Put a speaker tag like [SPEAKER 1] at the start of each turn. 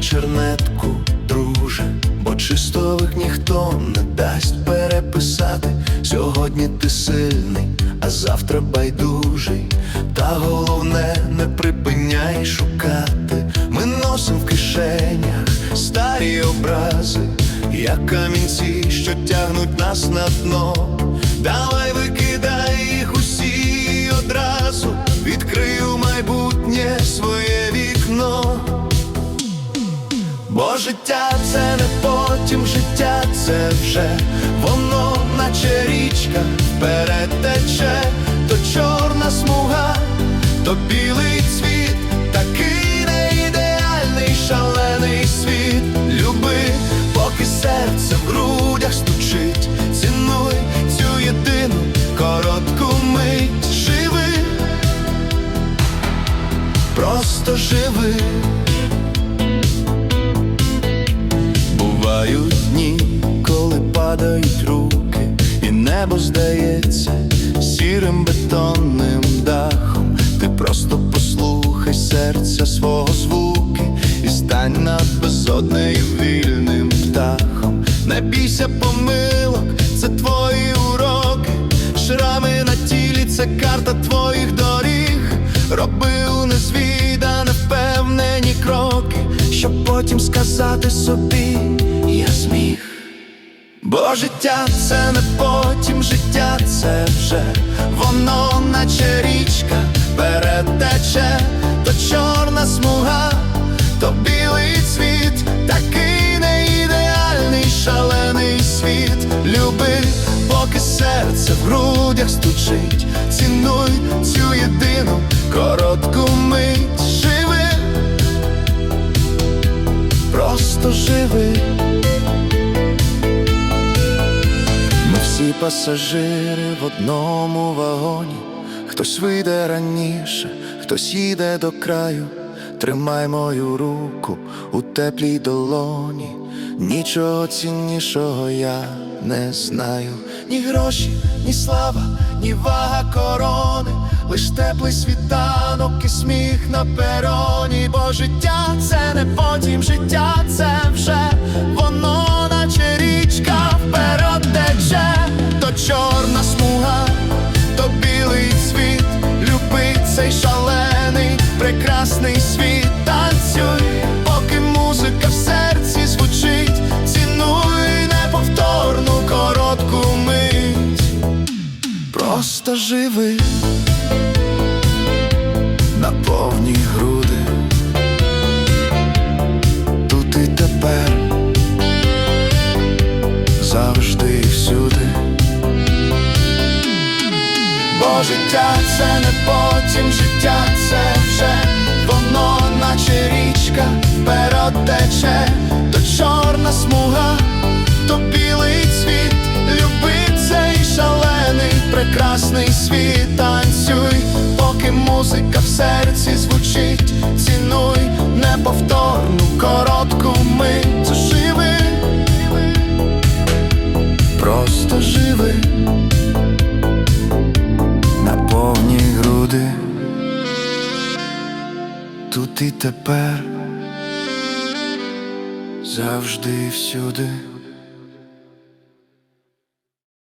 [SPEAKER 1] чернетку, друже, бо чистових ніхто не дасть переписати. Сьогодні ти сильний, а завтра байдужий. Та головне, не припиняй шукати. Ми носим в кишенях старі образи, як камінці, що тягнуть нас на дно. Давай викидай їх усі одразу, відкрию майбутнє життя це не потім, життя це вже воно, наче річка вперед тече, то чорна смуга, то білий цвіт, такий не ідеальний, шалений світ. Люби, поки серце в грудях стучить, цінуй цю єдину коротку мить. Живи, просто живи. Сірим бетонним дахом. Ти просто послухай серця свого звуки і стань над безоднею вільним птахом. Не бійся помилок, це твої уроки, шрами на тілі, це карта твоїх доріг. Роби у незвідане впевнені кроки, щоб потім сказати собі. Бо життя це не потім, життя це вже воно, наче річка перетече, то чорна смуга, то білий цвіт, такий не ідеальний, шалений світ. Люби, поки серце в грудях стучить, цінуй цю єдину коротку мить. Живи, просто живи. Пасажири в одному вагоні, хтось вийде раніше, хтось їде до краю. Тримай мою руку у теплій долоні, нічого ціннішого я не знаю. Ні гроші, ні слава, ні вага корони, лиш теплий світанок і сміх на пероні, бо життя це не потім, просто живи на повні груди, тут і тепер. Завжди і всюди. Бо життя це не потім, життя це вже воно, наче річка вперед прекрасний світ, танцюй, поки музика в серці звучить, цінуй неповторну коротку мить, живи, просто живи. На повні груди, тут і тепер. Завжди всюди.